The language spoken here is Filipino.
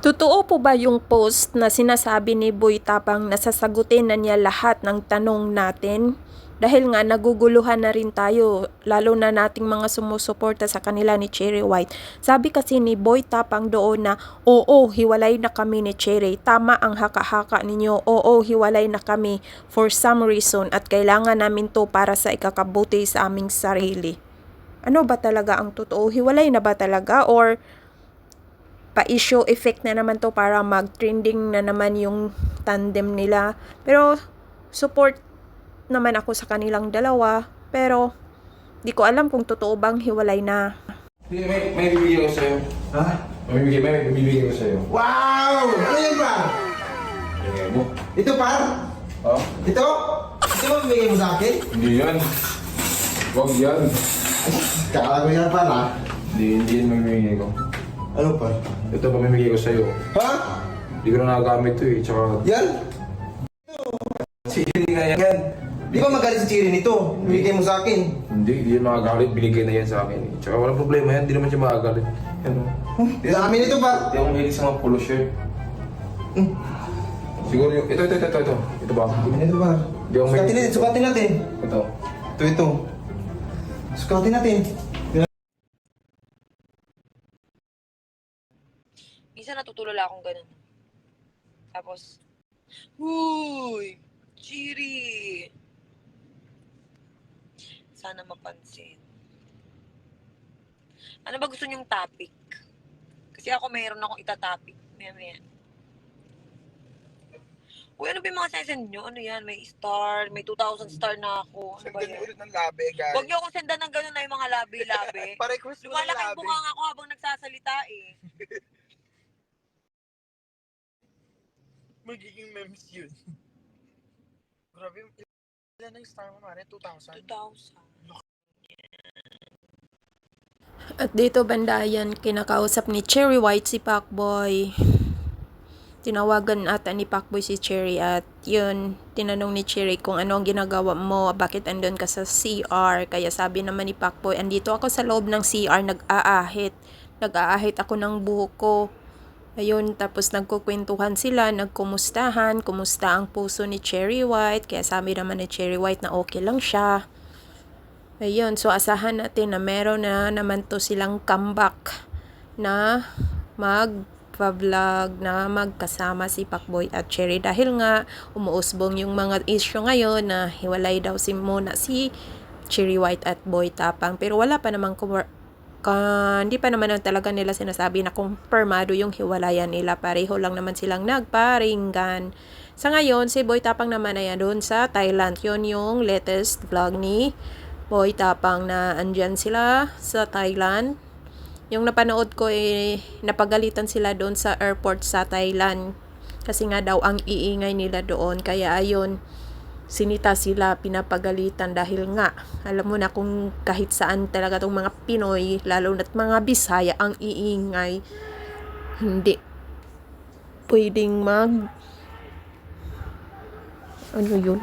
Totoo po ba yung post na sinasabi ni Boy Tapang na sasagutin na niya lahat ng tanong natin? Dahil nga naguguluhan na rin tayo, lalo na nating mga sumusuporta sa kanila ni Cherry White. Sabi kasi ni Boy Tapang doon na, oo, hiwalay na kami ni Cherry. Tama ang haka-haka ninyo. Oo, hiwalay na kami for some reason at kailangan namin to para sa ikakabuti sa aming sarili. Ano ba talaga ang totoo? Hiwalay na ba talaga? Or pa-issue effect na naman to para mag-trending na naman yung tandem nila. Pero support naman ako sa kanilang dalawa. Pero di ko alam kung totoo bang hiwalay na. May, may bibigyan ko sa'yo. Ha? May bibigyan, may bibigyan ko sa'yo. Wow! Ano yan ba? Bigay mo. Ito par? Oh, Ito? Ito ba bibigay mo sa akin? hindi yan. Huwag yan. Kakala ko yan par ha? Hindi, hindi yan mamimigay ko. Ano par? Ito pamimigay ko sa'yo. Ha? Hindi ko na nagagamit to eh. Tsaka, Yan? sige nga yan. Di ba magalit si Chiri nito? Bibigay mo sa akin. Hindi, hindi yan makagalit. Binigay na yan sa akin eh. Tsaka walang problema yan. Hindi naman siya makagalit. Yan o. Sa amin ito par? Hindi ako mahilig sa mga polo shirt. Hmm. Siguro yung, ito, ito, ito, ito, ito. Ito ba? Amin ito par. Di ako Sukatin mahilig. natin, sukatin natin. Ito. Ito, ito. Sukatin natin. Minsan natutulala akong ganun. Tapos, Huy! Chiri! Sana mapansin. Ano ba gusto niyong topic? Kasi ako mayroon akong itatopic. Maya maya. Uy, ano ba yung mga sesend nyo? Ano yan? May star, may 2,000 star na ako. Ano ba Sendan yan? ulit ng labi, guys. Huwag niyo akong sendan ng ganun na yung mga labi-labi. Pa-request mo ng Lumalaki yung labi. bunga ako habang nagsasalita eh. Magiging memes yun. Grabe, ilan na yung star mo, Mare? 2,000? 2,000. At dito bandayan, kinakausap ni Cherry White si Pacboy. Tinawagan ata ni Pacboy si Cherry at yun, tinanong ni Cherry kung ano ang ginagawa mo, bakit andun ka sa CR. Kaya sabi naman ni Pacboy, andito ako sa loob ng CR, nag-aahit. Nag-aahit ako ng buhok ko. Ayun, tapos nagkukwentuhan sila, nagkumustahan, kumusta ang puso ni Cherry White. Kaya sabi naman ni Cherry White na okay lang siya. Ayun, so asahan natin na meron na naman to silang comeback na mag-vlog na magkasama si Pacboy at Cherry dahil nga umuusbong yung mga issue ngayon na hiwalay daw si muna si Cherry White at Boy Tapang pero wala pa namang ka, hindi pa naman talaga nila sinasabi na kumpirmado yung hiwalayan nila. Pareho lang naman silang nagparinggan. Sa ngayon, si Boy Tapang naman ay doon sa Thailand. Yun yung latest vlog ni Boy Tapang na andyan sila sa Thailand. Yung napanood ko eh, napagalitan sila doon sa airport sa Thailand. Kasi nga daw ang iingay nila doon. Kaya ayun, sinita sila, pinapagalitan dahil nga, alam mo na kung kahit saan talaga tong mga Pinoy, lalo na't mga Bisaya, ang iingay, hindi pwedeng mag ano yun,